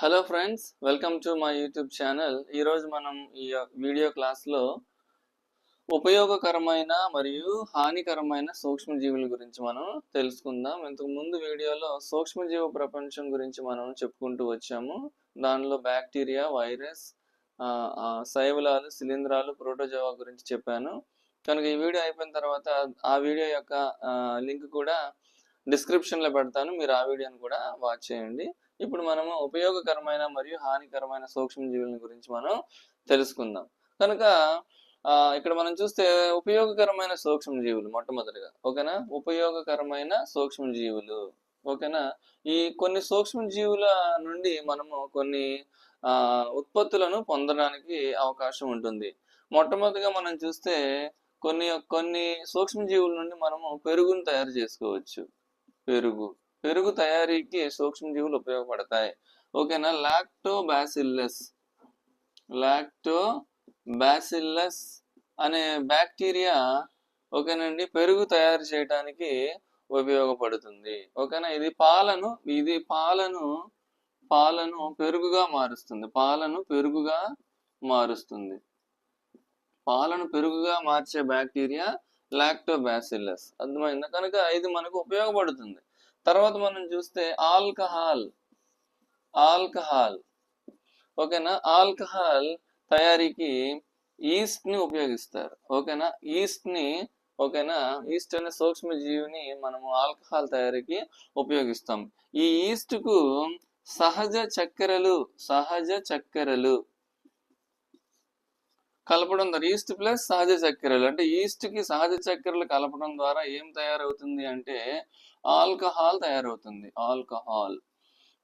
Hello friends welcome to my YouTube channel ఈరోజు మనం ఈ వీడియో క్లాస్లో ఉపయోగకరమైన మరియు హానికరమైన సూక్ష్మజీవుల గురించి మనం తెలుసుకుందాం. ఇంతకు ముందు వీడియోలో సూక్ష్మజీవ ప్రపంచం గురించి మనం చెప్పుకుంటూ వచ్చాము. దానిలో బ్యాక్టీరియా వైరస్ శైవలాలు శిలీంధ్రాలు ప్రోటోజోవా గురించి చెప్పాను. కనుక ఈ వీడియో అయిపోయిన తర్వాత ఆ వీడియో యొక్క లింక్ కూడా డిస్క్రిప్షన్లో పెడతాను. మీరు ఆ వీడియోని కూడా వాచ్ చేయండి. ఇప్పుడు మనము ఉపయోగకరమైన మరియు హానికరమైన సూక్ష్మజీవుల గురించి మనం తెలుసుకుందాం. కనుక ఆ, ఇక్కడ మనం చూస్తే ఉపయోగకరమైన సూక్ష్మజీవులు మొట్టమొదటిగా ఓకేనా? ఉపయోగకరమైన సూక్ష్మజీవులు ఓకేనా? ఈ కొన్ని సూక్ష్మజీవుల నుండి మనము కొన్ని ఆ, ఉత్పత్తులను పొందడానికి అవకాశం ఉంటుంది. మొట్టమొదటిగా మనం చూస్తే కొన్ని కొన్ని సూక్ష్మజీవుల నుండి మనము పెరుగును తయారు చేసుకోవచ్చు. పెరుగు. పెరుగు తయారీకి సూక్ష్మజీవులు ఉపయోగపడతాయి. ఓకేనా? లాక్టో బాసిల్లస్ లాక్టో బాసిల్లస్ అనే బ్యాక్టీరియా ఓకేనండి పెరుగు తయారు చేయడానికి ఉపయోగపడుతుంది. ఓకేనా? ఇది పాలను ఇది పాలను పాలను పెరుగుగా మారుస్తుంది. పాలను పెరుగుగా మారుస్తుంది. పాలను పెరుగుగా మార్చే బ్యాక్టీరియా లాక్టోబాసిల్లస్. అర్థమైందా? కనుక ఇది మనకు ఉపయోగపడుతుంది. తర్వాత మనం చూస్తే ఆల్కహాల్ ఆల్కహాల్. ఓకేనా? ఆల్కహాల్ తయారీకి ఈస్ట్ని ఉపయోగిస్తారు. ఓకేనా? ఈస్ట్ని ఓకేనా? ఈస్ట్ అనే సూక్ష్మజీవిని మనము ఆల్కహాల్ తయారీకి ఉపయోగిస్తాం. ఈ ఈస్ట్కు సహజ చక్కెరలు సహజ చక్కెరలు కలపడం ద్వారా ఈస్ట్ ప్లస్ సహజ చక్కెరలు. అంటే ఈస్ట్కి సహజ చక్కెరలు కలపడం ద్వారా ఏం తయారవుతుంది అంటే ఆల్కహాల్ తయారవుతుంది. ఆల్కహాల్.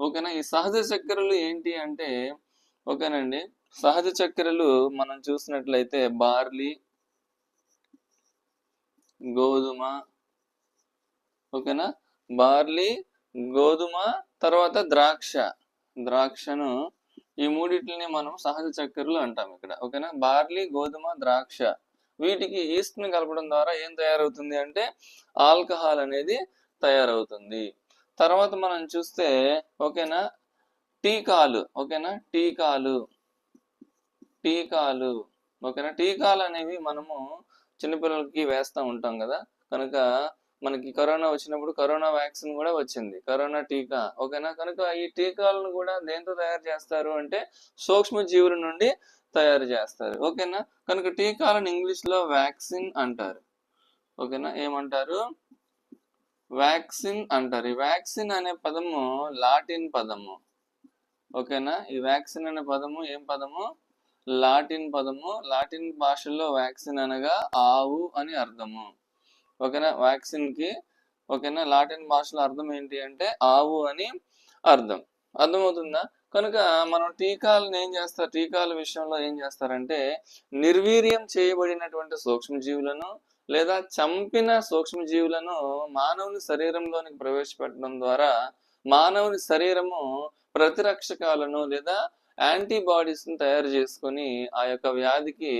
ఓకేనా? ఈ సహజ చక్కెరలు ఏంటి అంటే ఓకేనండి. సహజ చక్కెరలు మనం చూసినట్లయితే బార్లీ గోధుమ ఓకేనా? బార్లీ గోధుమ తర్వాత ద్రాక్ష. ద్రాక్షను ఈ మూడిటిని మనం సహజ చక్కెరలు అంటాం ఇక్కడ ఓకేనా? బార్లీ గోధుమ ద్రాక్ష వీటికి ఈస్ట్ని కలపడం ద్వారా ఏం తయారవుతుంది అంటే ఆల్కహాల్ అనేది తయారవుతుంది. తర్వాత మనం చూస్తే ఓకేనా? టీకాలు ఓకేనా? టీకాలు టీకాలు ఓకేనా? టీకాలు అనేవి మనము చిన్నపిల్లలకి వేస్తూ ఉంటాం కదా? కనుక మనకి కరోనా వచ్చినప్పుడు కరోనా వ్యాక్సిన్ కూడా వచ్చింది. కరోనా టీకా. ఓకేనా? కనుక ఈ టీకాలను కూడా దేంతో తయారు చేస్తారు అంటే సూక్ష్మ జీవుల నుండి తయారు చేస్తారు. ఓకేనా? కనుక టీకాలను ఇంగ్లీష్లో వ్యాక్సిన్ అంటారు. ఓకేనా? ఏమంటారు? వ్యాక్సిన్ అంటారు. ఈ వ్యాక్సిన్ అనే పదము లాటిన్ పదము. ఓకేనా? ఈ వ్యాక్సిన్ అనే పదము ఏం పదము? లాటిన్ పదము. లాటిన్ భాషలో వ్యాక్సిన్ అనగా ఆవు అని అర్థము. ఓకేనా? వ్యాక్సిన్కి ఓకేనా? లాటిన్ భాషలో అర్థం ఏంటి అంటే ఆవు అని అర్థం. అర్థమవుతుందా? కనుక మనం టీకాలను ఏం చేస్తారు టీకాల విషయంలో ఏం చేస్తారంటే నిర్వీర్యం చేయబడినటువంటి సూక్ష్మజీవులను లేదా చంపిన సూక్ష్మజీవులను మానవుని శరీరంలోనికి ప్రవేశపెట్టడం ద్వారా మానవుని శరీరము ప్రతిరక్షకాలను లేదా యాంటీబాడీస్ని తయారు చేసుకొని ఆ యొక్క వ్యాధికి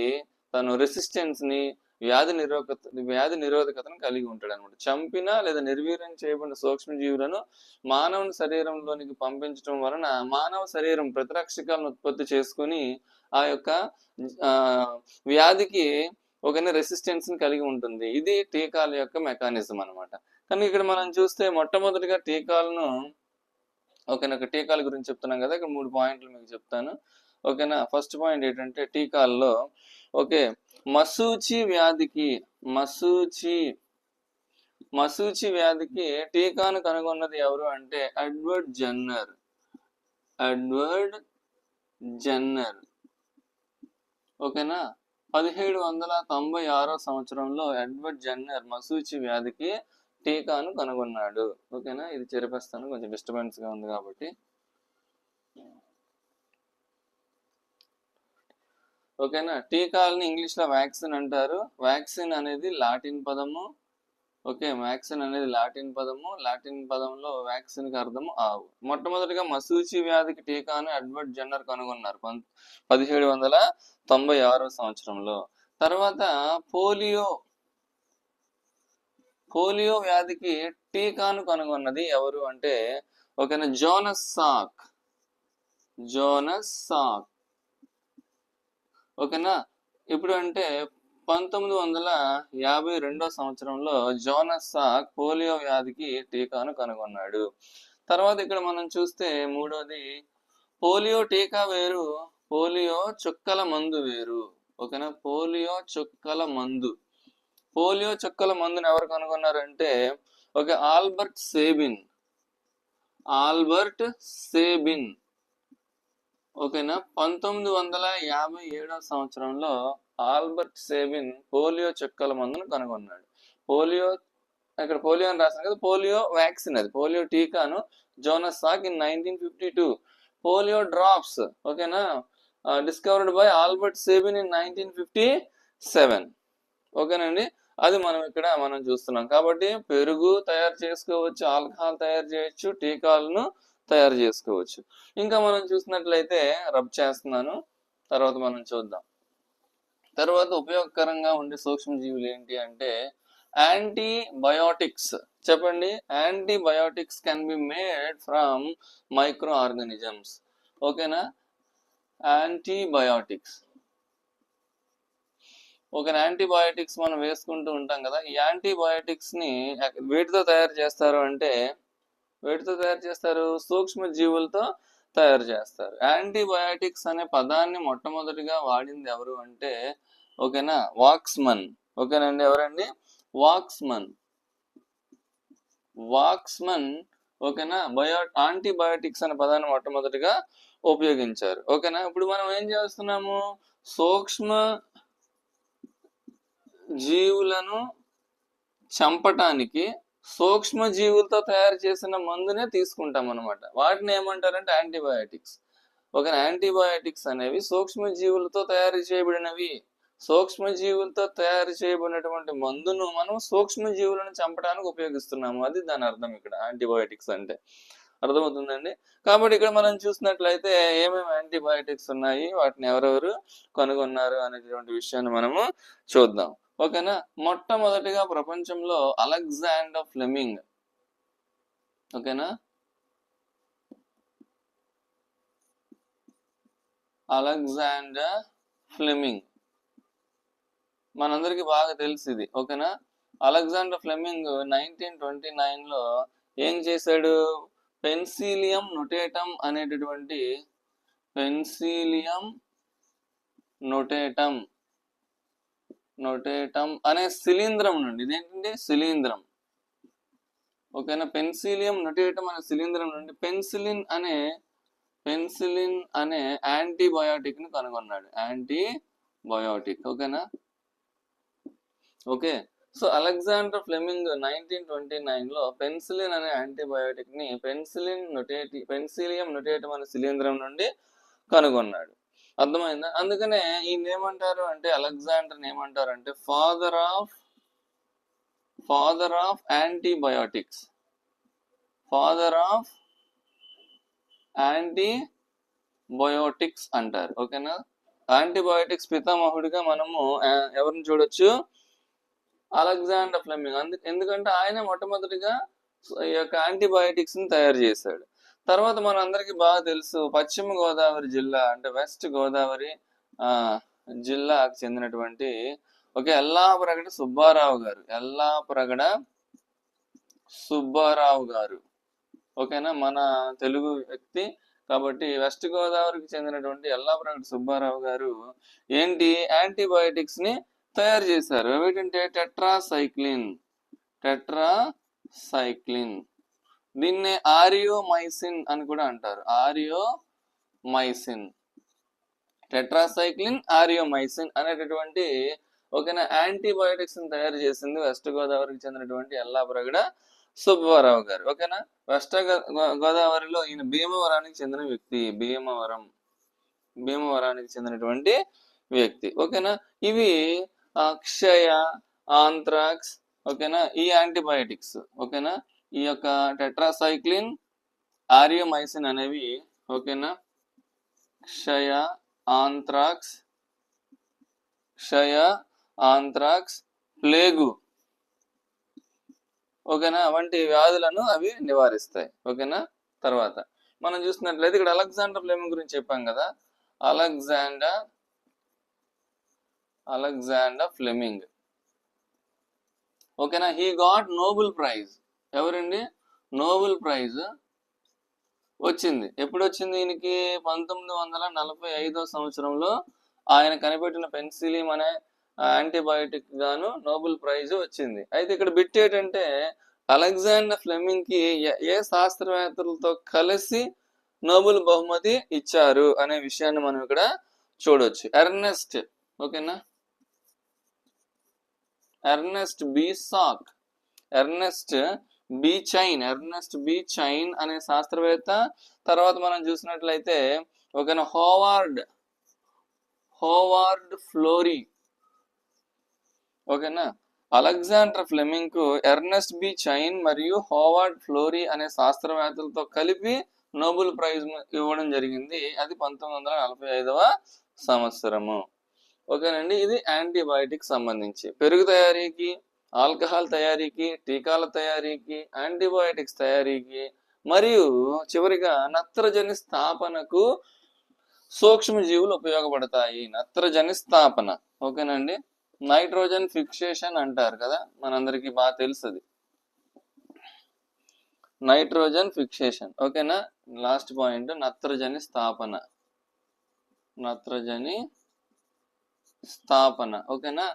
తను రెసిస్టెన్స్ని వ్యాధి నిరోధకత వ్యాధి నిరోధకతను కలిగి ఉంటాడు అనమాట చంపిన లేదా నిర్వీర్యం చేయబడిన సూక్ష్మజీవులను మానవుని శరీరంలోనికి పంపించడం వలన మానవ శరీరం ప్రతిరక్షకాలను ఉత్పత్తి చేసుకుని ఆ యొక్క వ్యాధికి ఒక రెసిస్టెన్స్ని కలిగి ఉంటుంది. ఇది టీకాల యొక్క మెకానిజం అన్నమాట. కానీ ఇక్కడ మనం చూస్తే మొట్టమొదటిగా టీకాలను ఓకేనా ఒక టీకాల గురించి చెప్తున్నాం కదా ఇక్కడ మూడు పాయింట్లు మీకు చెప్తాను. ఓకేనా ఫస్ట్ పాయింట్ ఏంటంటే టీకాల్లో ఓకే. మసూచి వ్యాధికి మసూచి మసూచి వ్యాధికి టీకాను కనుగొన్నది ఎవరు అంటే అడ్వర్డ్ జన్నర్. అడ్వర్డ్ జన్నర్. ఓకేనా? పదిహేడు వందల తొంభై ఆరో సంవత్సరంలో ఎడ్వర్డ్ జన్నర్ మసూచి వ్యాధికి టీకాను కనుగొన్నాడు. ఓకేనా? ఇది చెరిపేస్తాను. కొంచెం డిస్టర్బెన్స్గా ఉంది కాబట్టి. ఓకేనా? టీకాలని ఇంగ్లీష్లో వ్యాక్సిన్ అంటారు. వ్యాక్సిన్ అనేది లాటిన్ పదము. ఓకే వ్యాక్సిన్ అనేది లాటిన్ పదము. లాటిన్ పదంలో వ్యాక్సిన్కి అర్థము ఆవు. మొట్టమొదటిగా మసూచి వ్యాధికి టీకాను అడ్వర్డ్ జెండర్ కనుగొన్నారు పదిహేడు వందల తొంభై ఆరో సంవత్సరంలో. తర్వాత పోలియో పోలియో వ్యాధికి టీకాను కనుగొన్నది ఎవరు అంటే ఓకేనా జోనస్ సాక్. జోనస్ సాక్. ఓకేనా? ఇప్పుడు అంటే పంతొమ్మిది వందల యాభై రెండో సంవత్సరంలో జోనస్ సాక్ పోలియో వ్యాధికి టీకాను కనుగొన్నాడు. తర్వాత ఇక్కడ మనం చూస్తే మూడోది పోలియో టీకా వేరు పోలియో చుక్కల మందు వేరు. ఓకేనా? పోలియో చుక్కల మందు. పోలియో చుక్కల మందుని ఎవరు కనుగొన్నారంటే ఒక ఆల్బర్ట్ సేబిన్. ఆల్బర్ట్ సేబిన్. ఓకేనా? పంతొమ్మిది వందల యాభై ఏడవ సంవత్సరంలో ఆల్బర్ట్ సేబిన్ పోలియో చుక్కల మందును కనుగొన్నాడు. పోలియో ఇక్కడ పోలియో అని రాశాను కదా పోలియో వ్యాక్సిన్ అది పోలియో టీకాను Jonas Salk in nineteen fifty two. Polio drops ఓకేనా? Discovered by Albert Sabin in nineteen fifty seven. ఓకేనండి? అది మనం ఇక్కడ మనం చూస్తున్నాం. కాబట్టి పెరుగు తయారు చేసుకోవచ్చు ఆల్కహాల్ తయారు చేయొచ్చు టీకాలను తయారు చేసుకోవచ్చు. ఇంకా మనం చూసినట్లయితే రబ్ చేస్తున్నాను. తర్వాత మనం చూద్దాం. తర్వాత ఉపయోగకరంగా ఉండే సూక్ష్మజీవులు ఏంటి అంటే యాంటీబయోటిక్స్. చెప్పండి. Antibiotics can be made from micro organisms ఓకేనా? యాంటీబయోటిక్స్. ఒక యాంటీబయోటిక్స్ మనం వేసుకుంటూ ఉంటాం కదా. ఈ యాంటీబయోటిక్స్ని వీటితో తయారు చేస్తారు అంటే వేటితో తయారు చేస్తారు? సూక్ష్మ జీవులతో తయారు చేస్తారు. యాంటీబయాటిక్స్ అనే పదాన్ని మొట్టమొదటిగా వాడింది ఎవరు అంటే ఓకేనా? వాక్స్మన్ ఓకేనండి ఎవరండి? వాక్స్మన్ వాక్స్మన్ ఓకేనా? బయో యాంటీబయాటిక్స్ అనే పదాన్ని మొట్టమొదటిగా ఉపయోగించారు. ఓకేనా? ఇప్పుడు మనం ఏం చేస్తున్నాము? సూక్ష్మ జీవులను చంపటానికి సూక్ష్మ జీవులతో తయారు చేసిన మందునే తీసుకుంటాం అనమాట వాటిని ఏమంటారంటే యాంటీబయాటిక్స్. ఒక యాంటీబయాటిక్స్ అనేవి సూక్ష్మ జీవులతో తయారు చేయబడినవి. సూక్ష్మ జీవులతో తయారు చేయబడినటువంటి మందును మనం సూక్ష్మ జీవులను చంపడానికి ఉపయోగిస్తున్నాము. అది దాని అర్థం ఇక్కడ యాంటీబయాటిక్స్ అంటే. అర్థమవుతుందండి? కాబట్టి ఇక్కడ మనం చూసినట్లయితే ఏమేమి యాంటీబయాటిక్స్ ఉన్నాయి? వాటిని ఎవరెవరు కనుగొన్నారు అనేటువంటి విషయాన్ని మనము చూద్దాం. ఓకేనా? మొట్టమొదటిగా ప్రపంచంలో అలెగ్జాండర్ ఫ్లెమింగ్. ఓకేనా? Alexander Fleming. మనందరికి బాగా తెలుసు ఇది ఓకేనా? అలెగ్జాండర్ ఫ్లెమింగ్ నైన్టీన్ ట్వంటీ నైన్లో ఏం చేశాడు? పెన్సిలియం నొటేటం అనేటటువంటి పెన్సిలియం నొటేటం. నొటేటం అనే శిలీంద్రం నుండి ఇదేంటంటే శిలీంద్రం. ఓకేనా? పెన్సిలియం నొటేటం అనే శిలీంద్రం నుండి పెన్సిలిన్ అనే పెన్సిలిన్ అనే యాంటీబయాటిక్ని కనుగొన్నాడు. యాంటీబయాటిక్ ఓకేనా? Okay. So Alexander Fleming nineteen twenty నైన్లో పెన్సిలిన్ అనే యాంటీబయాటిక్ని పెన్సిలిన్ నొటేటి పెన్సిలియం నొటేటం అనే శిలీంద్రం నుండి కనుగొన్నాడు. అర్థమైందా? అందుకనే ఈయన ఏమంటారు అంటే అలెగ్జాండర్ ఏమంటారు అంటే father of father of antibiotics. Father of antibiotics అంటారు. ఓకేనా? యాంటీబయోటిక్స్ పితామహుడిగా మనము ఎవరిని చూడొచ్చు? Alexander Fleming. అందు ఎందుకంటే ఆయన మొట్టమొదటిగా ఈ యొక్క యాంటీబయోటిక్స్ని తయారు చేశాడు. తర్వాత మన అందరికీ బాగా తెలుసు పశ్చిమ గోదావరి జిల్లా అంటే వెస్ట్ గోదావరి ఆ జిల్లాకు చెందినటువంటి ఒక ఎల్లాప్రగడ సుబ్బారావు గారు. ఎల్లాప్రగడ సుబ్బారావు గారు. ఓకేనా? మన తెలుగు వ్యక్తి కాబట్టి వెస్ట్ గోదావరికి చెందినటువంటి ఎల్లాప్రగడ సుబ్బారావు గారు ఏంటి? యాంటీబయాటిక్స్ని తయారు చేశారు. ఏమిటంటే టెట్రాసైక్లిన్. టెట్రాసైక్లిన్. దీన్నే ఆరియోమైసిన్ అని కూడా అంటారు. ఆరియోమైసిన్. టెట్రాసైక్లిన్ ఆరియోమైసిన్ అనేటటువంటి ఓకేనా యాంటీబయోటిక్స్ని తయారు చేసింది వెస్ట్ గోదావరికి చెందినటువంటి ఎల్లాపురగడ సుబ్బారావు గారు. ఓకేనా? వెస్ట్ గో- గోదావరిలో ఈయన భీమవరానికి చెందిన వ్యక్తి. భీమవరం. భీమవరానికి చెందినటువంటి వ్యక్తి. ఓకేనా? ఇవి అక్షయ క్షయ ఆంథ్రాక్స్ ఓకేనా? ఈ యాంటీబయాటిక్స్. ఓకేనా? ఈ యొక్క టెట్రాసైక్లిన్ ఆరియోమైసిన్ అనేవి ఓకేనా క్షయ ఆంథ్రాక్స్ క్షయ ఆంథ్రాక్స్ ప్లేగు. ఓకేనా వంటి వ్యాధులను అవి నివారిస్తాయి. ఓకేనా తర్వాత మనం చూసినట్లయితే ఇక్కడ అలెగ్జాండర్ ఫ్లెమింగ్ గురించి చెప్పాం కదా? Alexander Alexander Fleming. ఓకేనా హీ గాట్ నోబెల్ ప్రైజ్ ఎవరండి? నోబెల్ ప్రైజ్ వచ్చింది. ఎప్పుడు వచ్చింది ఈయనకి? పంతొమ్మిది వందల నలభై ఐదో సంవత్సరంలో ఆయన కనిపెట్టిన పెన్సిలియం అనే యాంటీబయోటిక్ గాను నోబెల్ ప్రైజ్ వచ్చింది. అయితే ఇక్కడ బిట్ ఏంటంటే అలెగ్జాండర్ ఫ్లెమింగ్కి ఏ- శాస్త్రవేత్తలతో కలిసి నోబెల్ బహుమతి ఇచ్చారు అనే విషయాన్ని మనం ఇక్కడ చూడొచ్చు. ఎర్నెస్ట్ ఓకేనా? Ernest B Salk. Ernest B Chain Ernest B Chain అనే శాస్త్రవేత్త. తర్వాత మనం చూసినట్లయితే ఓకేనా హోవార్డ్ హోవార్డ్ ఫ్లోరీ ఓకేనా? అలెగ్జాండర్ ఫ్లెమింగ్కు ఎర్నెస్ట్ బి చైన్ మరియు హోవార్డ్ ఫ్లోరీ అనే శాస్త్రవేత్తలతో కలిపి నోబెల్ ప్రైజ్ ఇవ్వడం జరిగింది. అది పంతొమ్మిది వందల నలభై ఐదవ సంవత్సరము. ఓకేనండి? ఇది యాంటీబయాటిక్ సంబంధించి. పెరుగు తయారీకి ఆల్కహాల్ తయారీకి టీకాల తయారీకి యాంటీబయాటిక్స్ తయారీకి మరియు చివరిగా నత్రజని స్థాపనకు సూక్ష్మజీవులు ఉపయోగపడతాయి. నత్రజని స్థాపన ఓకేనండి? నైట్రోజన్ ఫిక్సేషన్ అంటారు కదా మనందరికీ బాగా తెలుస్తుంది నైట్రోజన్ ఫిక్సేషన్ ఓకేనా? లాస్ట్ పాయింట్ నత్రజని స్థాపన. నత్రజని స్థాపన ఓకేనా?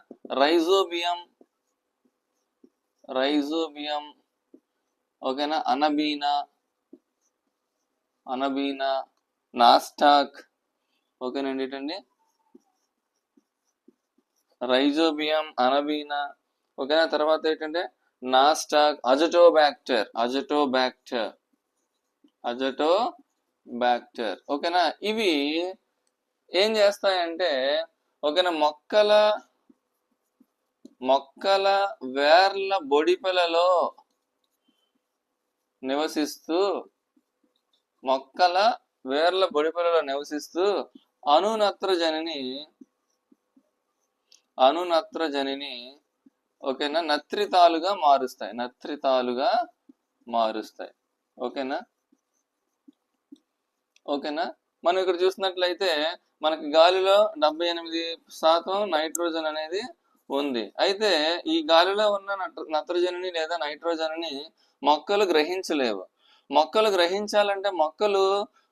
రైజోబియం రైజోబియం ఓకేనా? అనబీనా అనబీనా నాస్టాక్ ఓకేనండి ఏంటండి? రైజోబియం అనబీనా ఓకేనా? తర్వాత ఏంటంటే నాస్టాక్ అజటోబాక్టర్ అజటో బ్యాక్టర్ ఓకేనా? ఇవి ఏం చేస్తాయంటే ఓకేనా? మొక్కల మొక్కల వేర్ల బొడిపెలలో నివసిస్తూ మొక్కల వేర్ల బొడిపెలలో నివసిస్తూ అనునత్రజనిని అనునత్రజనిని ఓకేనా? నత్రితాలుగా మారుస్తాయి. నత్రితాలుగా మారుస్తాయి. ఓకేనా? ఓకేనా? మనం ఇక్కడ చూసినట్లయితే మనకి గాలిలో డెబ్బై ఎనిమిది శాతం నైట్రోజన్ అనేది ఉంది. అయితే ఈ గాలిలో ఉన్న నత్ర నత్రజనిని లేదా నైట్రోజన్ని మొక్కలు గ్రహించలేవు. మొక్కలు గ్రహించాలంటే మొక్కలు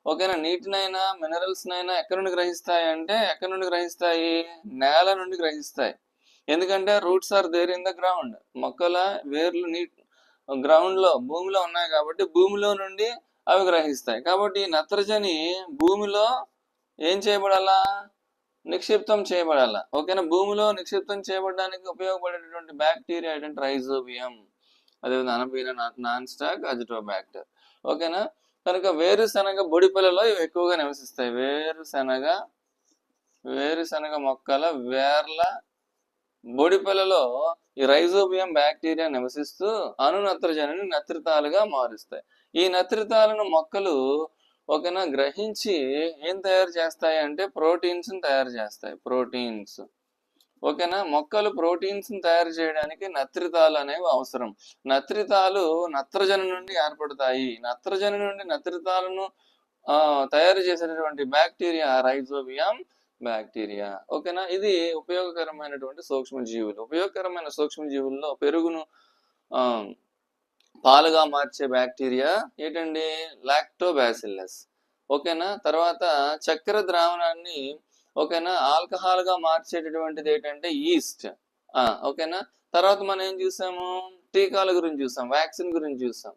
ఓకేనా నీటినైనా మినరల్స్ నైనా ఎక్కడి నుండి గ్రహిస్తాయి అంటే ఎక్కడి నుండి గ్రహిస్తాయి? నేల నుండి గ్రహిస్తాయి. ఎందుకంటే roots are there in the ground. మొక్కల వేర్లు నీట్ గ్రౌండ్లో భూమిలో ఉన్నాయి కాబట్టి భూమిలో నుండి అవి గ్రహిస్తాయి. కాబట్టి ఈ నత్రజని భూమిలో ఏం చేయబడాలా? నిక్షిప్తం చేయబడాలా. ఓకేనా? భూమిలో నిక్షిప్తం చేయబడడానికి ఉపయోగపడేటటువంటి బ్యాక్టీరియా ఏంటంటే రైజోబియం అదేవిధంగా అనబీన నాన్ స్టాక్ అజిటోబాక్టర్. ఓకేనా? కనుక వేరుశనగ బొడిపిల్లలో ఇవి ఎక్కువగా నివసిస్తాయి. వేరుశనగ వేరుశనగ మొక్కల వేర్ల బొడిపిల్లలో ఈ రైజోబియం బ్యాక్టీరియా నివసిస్తూ అణునత్రజనిని నత్రితాలుగా మారుస్తాయి. ఈ నత్రితాలను మొక్కలు ఓకేనా? గ్రహించి ఏం తయారు చేస్తాయి అంటే ప్రోటీన్స్ని తయారు చేస్తాయి ప్రోటీన్స్. ఓకేనా? మొక్కలు ప్రోటీన్స్ని తయారు చేయడానికి నత్రితాలు అనేవి అవసరం. నత్రితాలు నత్రజని నుండి ఏర్పడతాయి. నత్రజని నుండి నత్రితాలను తయారు చేసేటటువంటి బ్యాక్టీరియా రైజోబియం బ్యాక్టీరియా. ఓకేనా? ఇది ఉపయోగకరమైనటువంటి సూక్ష్మజీవులు. ఉపయోగకరమైన సూక్ష్మజీవుల్లో పెరుగును ఆ, పాలుగా మార్చే బ్యాక్టీరియా ఏంటండి? లాక్టోబాసిల్లస్ ఓకేనా? తర్వాత చక్కెర ద్రావణాన్ని ఓకేనా? ఆల్కహాల్గా మార్చేటటువంటిది ఏంటంటే ఈస్ట్ ఓకేనా? తర్వాత మనం ఏం చూసాము? టీకాల గురించి చూసాం వ్యాక్సిన్ గురించి చూసాం.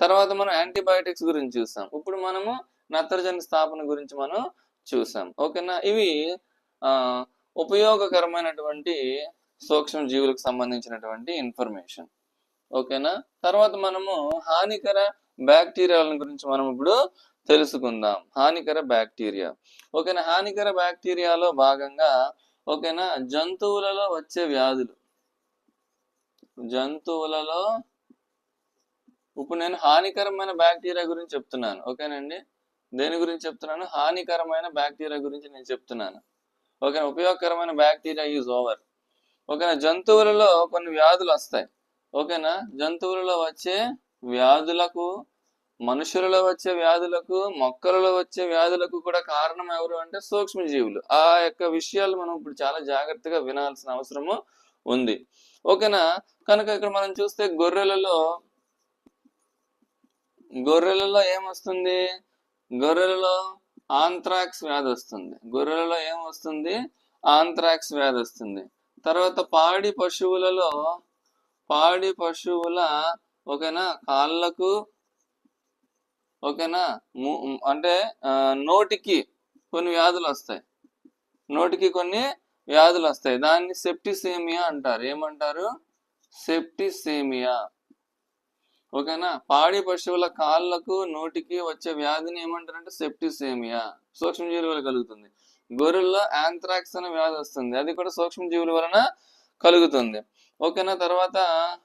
తర్వాత మనం యాంటీబయాటిక్స్ గురించి చూసాం. ఇప్పుడు మనము నత్రజని స్థాపన గురించి మనం చూసాం. ఓకేనా? ఇవి ఆ ఉపయోగకరమైనటువంటి సూక్ష్మ జీవులకు సంబంధించినటువంటి ఇన్ఫర్మేషన్ ఓకేనా? తర్వాత మనము హానికర బ్యాక్టీరియాల గురించి మనం ఇప్పుడు తెలుసుకుందాం. హానికర బ్యాక్టీరియా. ఓకేనా? హానికర బ్యాక్టీరియాలో భాగంగా ఓకేనా? జంతువులలో వచ్చే వ్యాధులు. జంతువులలో ఇప్పుడు నేను హానికరమైన బ్యాక్టీరియా గురించి చెప్తున్నాను. ఓకేనండి? దేని గురించి చెప్తున్నాను? హానికరమైన బ్యాక్టీరియా గురించి నేను చెప్తున్నాను. ఓకేనా? ఉపయోగకరమైన బ్యాక్టీరియా ఈజ్ ఓవర్. ఓకేనా? జంతువులలో కొన్ని వ్యాధులు వస్తాయి. ఓకేనా? జంతువులలో వచ్చే వ్యాధులకు మనుషులలో వచ్చే వ్యాధులకు మొక్కలలో వచ్చే వ్యాధులకు కూడా కారణం ఎవరు అంటే సూక్ష్మజీవులు. ఆ యొక్క విషయాలు మనం ఇప్పుడు చాలా జాగ్రత్తగా వినాల్సిన అవసరము ఉంది. ఓకేనా? కనుక ఇక్కడ మనం చూస్తే గొర్రెలలో గొర్రెలలో ఏమొస్తుంది? గొర్రెలలో ఆంథ్రాక్స్ వ్యాధి వస్తుంది. గొర్రెలలో ఏమొస్తుంది? ఆంథ్రాక్స్ వ్యాధి వస్తుంది. తర్వాత పాడి పశువులలో పాడి పశువుల ఓకేనా కాళ్ళకు ఓకేనా అంటే నోటికి కొన్ని వ్యాధులు వస్తాయి. నోటికి కొన్ని వ్యాధులు వస్తాయి. దాన్ని సెప్టిసేమియా అంటారు. ఏమంటారు? సెప్టిసేమియా. ఓకేనా పాడి పశువుల కాళ్ళకు నోటికి వచ్చే వ్యాధిని ఏమంటారంటే సెప్టిసేమియా. సూక్ష్మజీవుల వల్ల కలుగుతుంది. గొర్రెల్లో యాంథ్రాక్స్ అనే వ్యాధి వస్తుంది. అది కూడా సూక్ష్మజీవుల వలన కలుగుతుంది. ఓకేనా? తర్వాత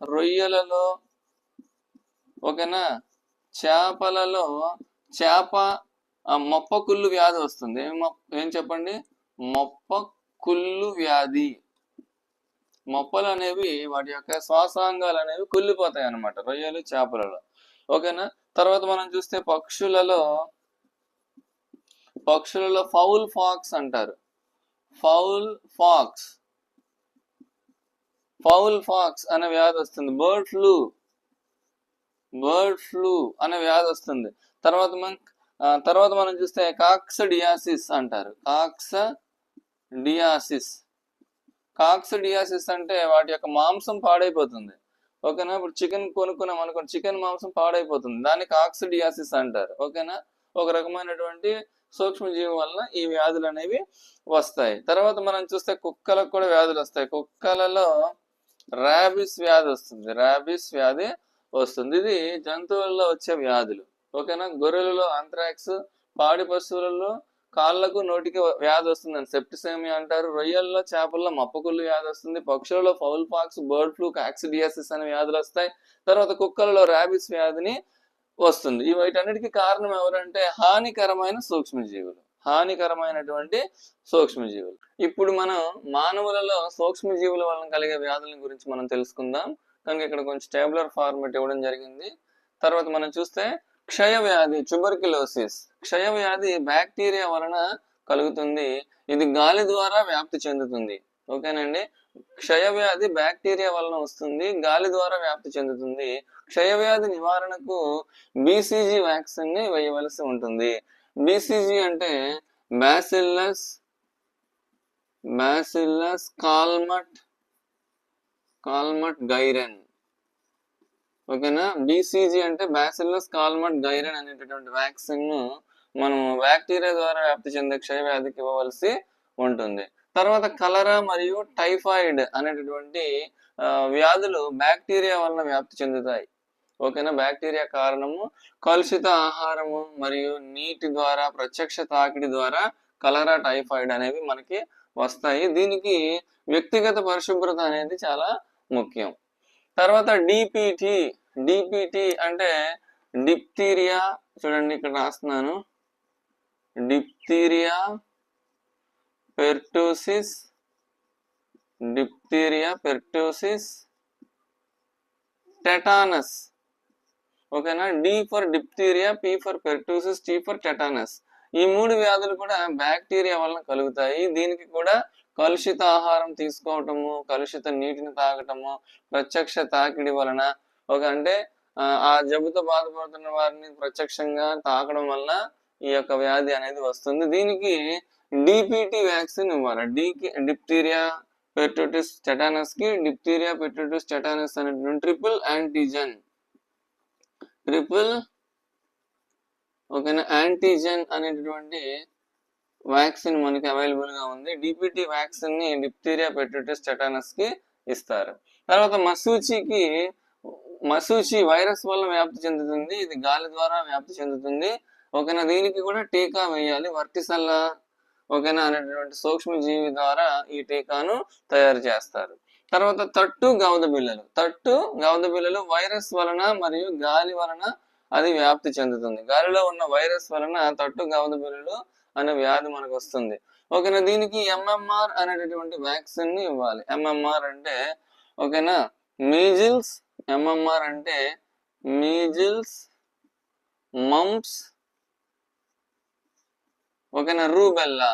రొయ్యలలో ఓకేనా? చేపలలో చేప మొప్ప కుళ్ళు వ్యాధి వస్తుంది. ఏం ఏం చెప్పండి? మొప్ప కుళ్ళు వ్యాధి. మొప్పలు అనేవి వాటి యొక్క శ్వాసాంగాలు అనేవి కుళ్ళిపోతాయి అన్నమాట రొయ్యలు చేపలలో. ఓకేనా? తర్వాత మనం చూస్తే పక్షులలో పక్షులలో ఫౌల్ ఫాక్స్ అంటారు. Fowl pox. ఫౌల్ ఫాక్స్ అనే వ్యాధి వస్తుంది. Bird flu. బర్డ్ ఫ్లూ అనే వ్యాధి వస్తుంది. తర్వాత మనం తర్వాత మనం చూస్తే కాక్స్ డియాసిస్ అంటారు. కాక్స డియాసిస్ కాక్స్ డియాసిస్ అంటే వాటి యొక్క మాంసం పాడైపోతుంది. ఓకేనా? ఇప్పుడు చికెన్ కొనుక్కున్నాం అనుకోండి చికెన్ మాంసం పాడైపోతుంది. దాన్ని కాక్స్ డియాసిస్ అంటారు. ఓకేనా? ఒక రకమైనటువంటి సూక్ష్మజీవి వలన ఈ వ్యాధులు అనేవి వస్తాయి. తర్వాత మనం చూస్తే కుక్కలకు కూడా వ్యాధులు వస్తాయి. కుక్కలలో ర్యాబిస్ వ్యాధి వస్తుంది. ర్యాబిస్ వ్యాధి వస్తుంది. ఇది జంతువుల్లో వచ్చే వ్యాధులు. ఓకేనా? గొర్రెలలో ఆంథ్రాక్స్ పాడి పశువులలో కాళ్ళకు నోటికి వ్యాధి వస్తుందని సెప్టిసేమి అంటారు. రొయ్యల్లో చేపల్లో మప్పకుళ్ళు వ్యాధి వస్తుంది. పక్షులలో fowl pox bird flu coccidiosis అనే వ్యాధులు వస్తాయి. తర్వాత కుక్కలలో ర్యాబిస్ వ్యాధిని వస్తుంది. ఈ వీటన్నిటికీ కారణం ఎవరంటే హానికరమైన సూక్ష్మజీవులు. హానికరమైనటువంటి సూక్ష్మజీవులు. ఇప్పుడు మనం మానవులలో సూక్ష్మజీవుల వలన కలిగే వ్యాధుల గురించి మనం తెలుసుకుందాం. కనుక ఇక్కడ కొంచెం టేబులర్ ఫార్మేట్ ఇవ్వడం జరిగింది. తర్వాత మనం చూస్తే క్షయ వ్యాధి ట్యూబర్క్యులోసిస్. క్షయ వ్యాధి బ్యాక్టీరియా వలన కలుగుతుంది. ఇది గాలి ద్వారా వ్యాప్తి చెందుతుంది. ఓకేనండి? క్షయ వ్యాధి బ్యాక్టీరియా వలన వస్తుంది గాలి ద్వారా వ్యాప్తి చెందుతుంది. క్షయ వ్యాధి నివారణకు బీసీజీ వ్యాక్సిన్ని వేయవలసి ఉంటుంది. బీసీజీ అంటే బ్యాసిల్లస్ బ్యాసిల్లస్ కాల్మట్ కాల్మట్ గైరన్ ఓకేనా బీసీజీ అంటే బ్యాసిల్లస్ కాల్మట్ గైరన్ అనేటటువంటి వ్యాక్సిన్ను మనం బ్యాక్టీరియా ద్వారా వ్యాప్తి చెందే క్షయ వ్యాధికి ఇవ్వవలసి ఉంటుంది. తర్వాత కలరా మరియు టైఫాయిడ్ అనేటటువంటి వ్యాధులు బ్యాక్టీరియా వలన వ్యాప్తి చెందుతాయి. ఓకేనా? బ్యాక్టీరియా కారణము కలుషిత ఆహారము మరియు నీటి ద్వారా ప్రత్యక్ష తాకిడి ద్వారా కలరా టైఫాయిడ్ అనేవి మనకి వస్తాయి. దీనికి వ్యక్తిగత పరిశుభ్రత అనేది చాలా ముఖ్యం. తర్వాత డిపిటి డిపిటి అంటే డిప్తీరియా చూడండి ఇక్కడ రాస్తున్నాను. Diphtheria pertussis diphtheria pertussis tetanus. ఓకేనా? D for diphtheria P for pertussis T for tetanus ఈ మూడు వ్యాధులు కూడా బ్యాక్టీరియా వలన కలుగుతాయి. దీనికి కూడా కలుషిత ఆహారం తీసుకోవటము కలుషిత నీటిని తాగటము ప్రత్యక్ష తాకిడి వలన. ఒక అంటే ఆ, జబ్బుతో బాధపడుతున్న వారిని ప్రత్యక్షంగా తాకడం వలన ఈ యొక్క వ్యాధి అనేది వస్తుంది. దీనికి డిపిటి వ్యాక్సిన్ ఇవ్వాలి. డికి డిప్టీరియా పెర్టోటిస్ టెటానస్కి డిప్టీరియా పెర్టోటిస్ టెటానస్ అనేటువంటి ట్రిపుల్ యాంటీజెన్ ట్రిపుల్ ఓకేనా? యాంటీజెన్ అనేటటువంటి వ్యాక్సిన్ మనకి అవైలబుల్గా ఉంది. డిపిటి వ్యాక్సిన్ని డిప్టీరియా పెట్రోటిస్ టెటానస్కి ఇస్తారు. తర్వాత మసూచికి మసూచి వైరస్ వల్ల వ్యాప్తి చెందుతుంది. ఇది గాలి ద్వారా వ్యాప్తి చెందుతుంది. ఓకేనా? దీనికి కూడా టీకా వేయాలి. వర్టిసల్లా ఓకేనా? అనేటువంటి సూక్ష్మజీవి ద్వారా ఈ టీకాను తయారు చేస్తారు. తర్వాత తట్టు గౌద బిళ్ళలు. తట్టు గౌద బిళ్ళలు వైరస్ వలన మరియు గాలి వలన అది వ్యాప్తి చెందుతుంది. గాలిలో ఉన్న వైరస్ వలన తట్టు గవద బిళ్ళలు అనే వ్యాధి మనకు వస్తుంది ఓకేనా? దీనికి ఎంఎంఆర్ అనేటటువంటి వ్యాక్సిన్ని ఇవ్వాలి. ఎంఎంఆర్ అంటే ఓకేనా? మీజిల్స్. ఎంఎంఆర్ అంటే మీజిల్స్ మంప్స్ ఓకేనా? Rubella.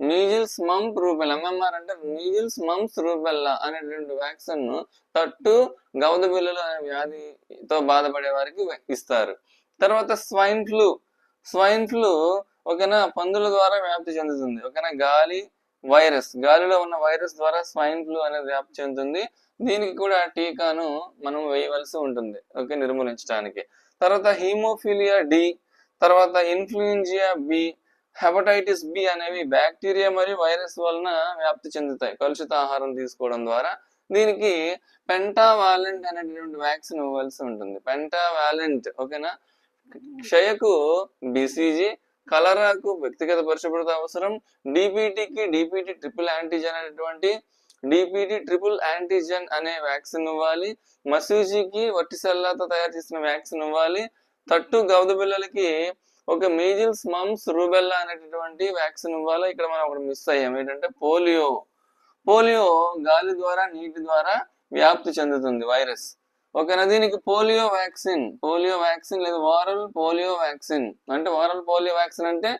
Measles mump rubella MMR అంటే మీజిల్స్ మంప్స్ రూబెల్లా అనేటువంటి వ్యాక్సిన్ను తట్టు గౌద బిల్లులు అనే వ్యాధితో బాధపడే వారికి ఇస్తారు. తర్వాత స్వైన్ ఫ్లూ. స్వైన్ ఫ్లూ ఓకేనా పందుల ద్వారా వ్యాప్తి చెందుతుంది. ఓకేనా గాలి వైరస్. గాలిలో ఉన్న వైరస్ ద్వారా స్వైన్ ఫ్లూ అనేది వ్యాప్తి చెందుతుంది. దీనికి కూడా టీకాను మనం వేయవలసి ఉంటుంది ఓకే నిర్మూలించడానికి తర్వాత హీమోఫీలియా డి తర్వాత ఇన్ఫ్లుయెంజియా బి హెపటైటిస్ బి అనేవి బ్యాక్టీరియా మరియు వైరస్ వలన వ్యాప్తి చెందుతాయి. కలుషిత ఆహారం తీసుకోవడం ద్వారా దీనికి పెంటావాలెంట్ అనేటువంటి వ్యాక్సిన్ ఇవ్వాల్సి ఉంటుంది. పెంటావాలెంట్ ఓకేనా? క్షయకు బీసీజీ కలరాకు వ్యక్తిగత పరిశుభ్రత అవసరం డిపిటికి డిపిటి ట్రిపుల్ యాంటీజెన్ అనేటువంటి డిపిటి ట్రిపుల్ యాంటీజెన్ అనే వ్యాక్సిన్ ఇవ్వాలి. మసూజీకి వట్టిసెల్లాతో తయారు చేసిన వ్యాక్సిన్ ఇవ్వాలి. తట్టు గౌద పిల్లలకి ఓకే మీజిల్స్ మమ్స్ రూబెల్లా అనేటటువంటి వ్యాక్సిన్ ఇవ్వాలి? ఇక్కడ మనం ఒకటి మిస్ అయ్యాం. ఏంటంటే పోలియో. పోలియో గాలి ద్వారా నీటి ద్వారా వ్యాప్తి చెందుతుంది వైరస్ ఓకేనా? దీనికి పోలియో వ్యాక్సిన్ పోలియో వ్యాక్సిన్ లేదా వారల్ పోలియో వ్యాక్సిన్ అంటే వారల్ పోలియో వ్యాక్సిన్ అంటే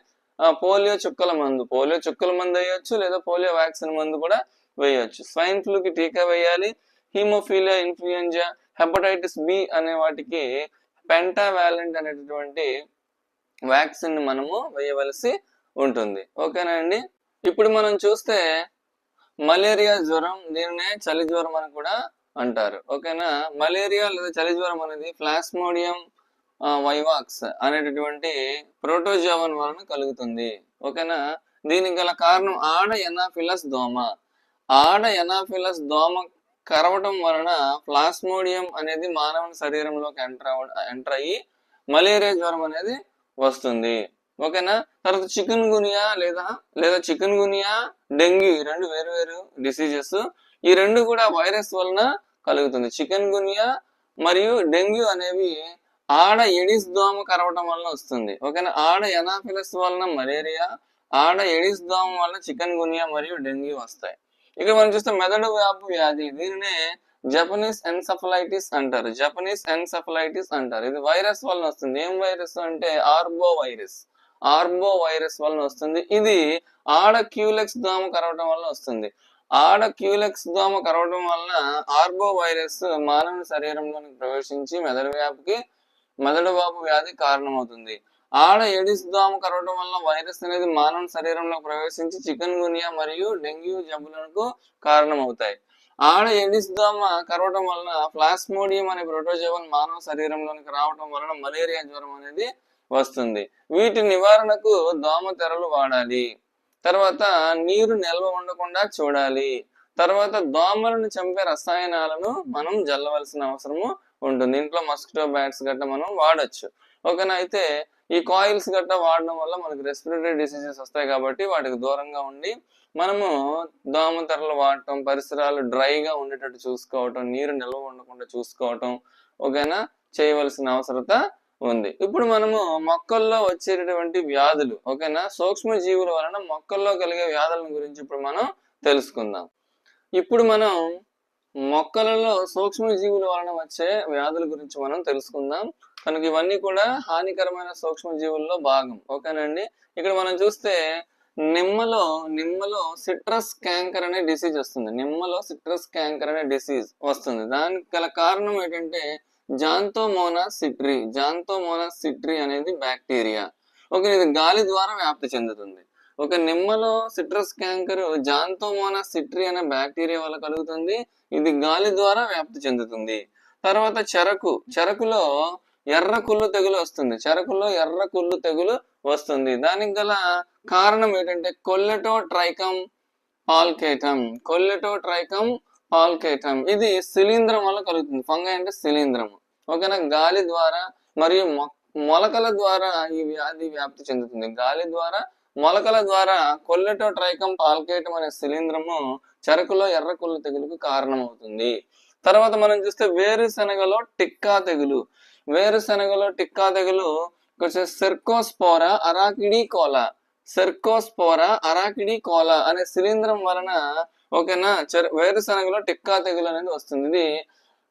పోలియో చుక్కల మందు. పోలియో చుక్కల మందు వేయొచ్చు లేదా పోలియో వ్యాక్సిన్ మందు కూడా వేయొచ్చు. స్వైన్ ఫ్లూకి టీకా వేయాలి. హీమోఫీలియా ఇన్ఫ్లుయెంజా హెపటైటిస్ బి అనే వాటికి పెంటావాలెంట్ అనేటటువంటి వ్యాక్సిన్ మనము వేయవలసి ఉంటుంది. ఓకేనా అండి? ఇప్పుడు మనం చూస్తే మలేరియా జ్వరం దీనినే చలి జ్వరం అని కూడా అంటారు. ఓకేనా? మలేరియా లేదా చలి జ్వరం అనేది ప్లాస్మోడియం వైవాక్స్ అనేటటువంటి ప్రోటోజోవన్ వలన కలుగుతుంది. ఓకేనా? దీనికి గల కారణం ఆడ ఎనాఫిలస్ దోమ. ఆడ ఎనాఫిలస్ దోమ కరవటం వలన ప్లాస్మోడియం అనేది మానవుని శరీరంలోకి ఎంటర్ అవ ఎంటర్ అయ్యి మలేరియా జ్వరం అనేది వస్తుంది. ఓకేనా? తర్వాత చికెన్ గునియా లేదా లేదా చికెన్ గునియా డెంగ్యూ ఈ రెండు వేరు వేరు డిసీజెస్ ఈ రెండు కూడా వైరస్ వలన కలుగుతుంది. చికెన్ గునియా మరియు డెంగ్యూ అనేవి ఆడ ఎడిస్ దోమ కరవటం వలన వస్తుంది. ఓకేనా? ఆడ ఎనాఫిలస్ వలన మలేరియా ఆడ ఎడిస్ దోమ వలన చికెన్ గునియా మరియు డెంగ్యూ వస్తాయి. ఇక మనం చూస్తే మెదడు వ్యాపు వ్యాధి. దీనినే జపనీస్ ఎన్సఫలైటిస్ అంటారు. జపనీస్ ఎన్సఫలైటిస్ అంటారు. ఇది వైరస్ వలన వస్తుంది. ఏం వైరస్ అంటే ఆర్బో వైరస్ ఆర్బో వైరస్ వలన వస్తుంది. ఇది ఆడ క్యూలెక్స్ దోమ కరవటం వల్ల వస్తుంది. ఆడ క్యూలెక్స్ దోమ కరవడం వలన ఆర్బో వైరస్ మానవుని శరీరంలోని ప్రవేశించి మెదడు వ్యాపికి మెదడు వాపు వ్యాధి కారణమవుతుంది. ఆడ ఎడిస్ దోమ కరవడం వల్ల వైరస్ అనేది మానవ శరీరంలో ప్రవేశించి చికెన్ గునియా మరియు డెంగ్యూ జబ్బులకు కారణమవుతాయి. ఆడ ఎడిస్దోమ దోమ వలన ప్లాస్మోడియం అనే ప్రోటోజోవన్ మానవ శరీరంలోనికి రావడం వలన మలేరియా జ్వరం అనేది వస్తుంది. వీటి నివారణకు దోమ తెరలు వాడాలి. తర్వాత నీరు నిల్వ ఉండకుండా చూడాలి. తర్వాత దోమలను చంపే రసాయనాలను మనం జల్లవలసిన అవసరము ఉంటుంది. ఇంట్లో మస్కిటో బ్యాట్స్ గట్ట మనం వాడచ్చు. ఓకేనా అయితే ఈ కాయిల్స్ గట్ట వాడడం వల్ల మనకి రెస్పిరేటరీ డిసీజెస్ వస్తాయి కాబట్టి వాటికి దూరంగా ఉండి మనము దోమ తెరలు వాడటం పరిసరాలు డ్రైగా ఉండేటట్టు చూసుకోవటం నీరు నిల్వ ఉండకుండా చూసుకోవటం ఓకేనా? చేయవలసిన అవసరత ఉంది. ఇప్పుడు మనము మొక్కల్లో వచ్చేటటువంటి వ్యాధులు ఓకేనా? సూక్ష్మ జీవుల వలన మొక్కల్లో కలిగే వ్యాధుల గురించి ఇప్పుడు మనం తెలుసుకుందాం. ఇప్పుడు మనం మొక్కలలో సూక్ష్మ జీవుల వలన వచ్చే వ్యాధుల గురించి మనం తెలుసుకుందాం. కనుక ఇవన్నీ కూడా హానికరమైన సూక్ష్మ జీవుల్లో భాగం ఓకేనండి? ఇక్కడ మనం చూస్తే నిమ్మలో నిమ్మలో సిట్రస్ క్యాంకర్ అనే డిసీజ్ వస్తుంది. నిమ్మలో సిట్రస్ క్యాంకర్ అనే డిసీజ్ వస్తుంది. దానికి గల కారణం ఏంటంటే జాంతోమోనా సిట్రి. జాంతోమోనా సిట్రి అనేది బ్యాక్టీరియా. ఓకే ఇది గాలి ద్వారా వ్యాప్తి చెందుతుంది. ఒక నిమ్మలో సిట్రస్ క్యాంకర్ జాంతోమోనా సిట్రి అనే బ్యాక్టీరియా వల్ల కలుగుతుంది. ఇది గాలి ద్వారా వ్యాప్తి చెందుతుంది. తర్వాత చెరకు. చెరకులో ఎర్ర కుళ్ళు తెగులు వస్తుంది. చెరకుల్లో ఎర్ర కుళ్ళు తెగులు వస్తుంది. దానికి గల కారణం ఏంటంటే కొల్లెటో ట్రైకమ్ పాల్కేటం. కొల్లెటో ట్రైకమ్ పాల్కేటం. ఇది శిలీంధ్రం వల్ల కలుగుతుంది. ఫంగై అంటే శిలీంధ్రం ఓకేనా? గాలి ద్వారా మరియు మొలకల ద్వారా ఈ వ్యాధి వ్యాప్తి చెందుతుంది. గాలి ద్వారా మొలకల ద్వారా కొల్లెటో ట్రైకం పాల్కేటం అనే శిలీంధ్రము చెరకులో ఎర్ర కొల్లు తెగులుకు కారణమవుతుంది. తర్వాత మనం చూస్తే వేరుశనగలో టిక్కా తెగులు. వేరుశనగలో టిక్కా తెగులు వచ్చేసి Cercospora arachidicola. Cercospora arachidicola అనే శిలీంద్రం వలన ఓకేనా చెర వేరుశనగలో టిక్కా తెగులు అనేది వస్తుంది. ఇది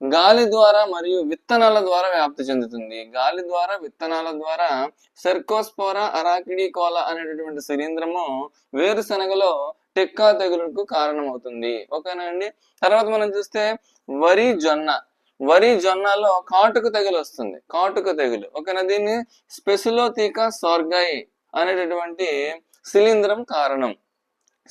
గాలి ద్వారా మరియు విత్తనాల ద్వారా వ్యాప్తి చెందుతుంది. గాలి ద్వారా విత్తనాల ద్వారా సెర్కోస్పోరా అరాకిడి కోల అనేటటువంటి శిలీంద్రము వేరుశనగలో టెక్కా తెగులుకు కారణమవుతుంది. ఓకేనా అండి? తర్వాత మనం చూస్తే వరి జొన్న. వరి జొన్నలో కాటుక తెగులు వస్తుంది. కాటుక తెగులు. ఓకేనా? దీన్ని స్పెసిలోతీక సోర్గై అనేటటువంటి శిలీంధ్రం కారణం.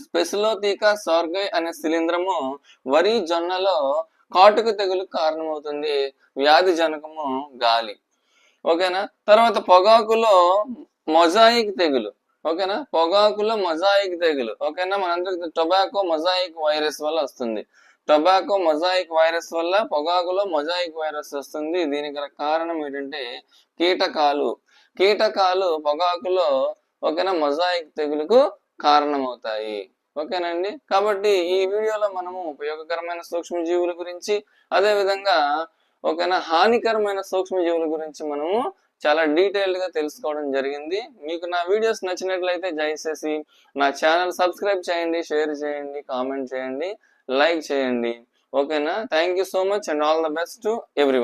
స్పెసిలోతీక సోర్గై అనే శిలీంధ్రము వరి జొన్నలో కాటుక తెగులు కారణమవుతుంది. వ్యాధి జనకము గాలి. ఓకేనా? తర్వాత పొగాకులో మొజాయిక్ తెగులు. ఓకేనా? పొగాకులో మొజాయిక్ తెగులు. ఓకేనా? మనందరికి టొబాకో మొజాయిక్ వైరస్ వల్ల వస్తుంది. టొబాకో మొజాయిక్ వైరస్ వల్ల పొగాకులో మొజాయిక్ వైరస్ వస్తుంది. దీనికి గల కారణం ఏంటంటే కీటకాలు. కీటకాలు పొగాకులో ఓకేనా మొజాయిక్ తెగులుకు కారణమవుతాయి. ఓకేనండి కాబట్టి ఈ వీడియోలో మనము ఉపయోగకరమైన సూక్ష్మజీవుల గురించి అదేవిధంగా ఓకేనా హానికరమైన సూక్ష్మజీవుల గురించి మనము చాలా డీటెయిల్డ్గా తెలుసుకోవడం జరిగింది. మీకు నా వీడియోస్ నచ్చినట్లయితే దయచేసి నా ఛానల్ సబ్స్క్రైబ్ చేయండి షేర్ చేయండి కామెంట్ చేయండి. లైక్ చేయండి. ఓకేనా? Thank you so much and all the best to every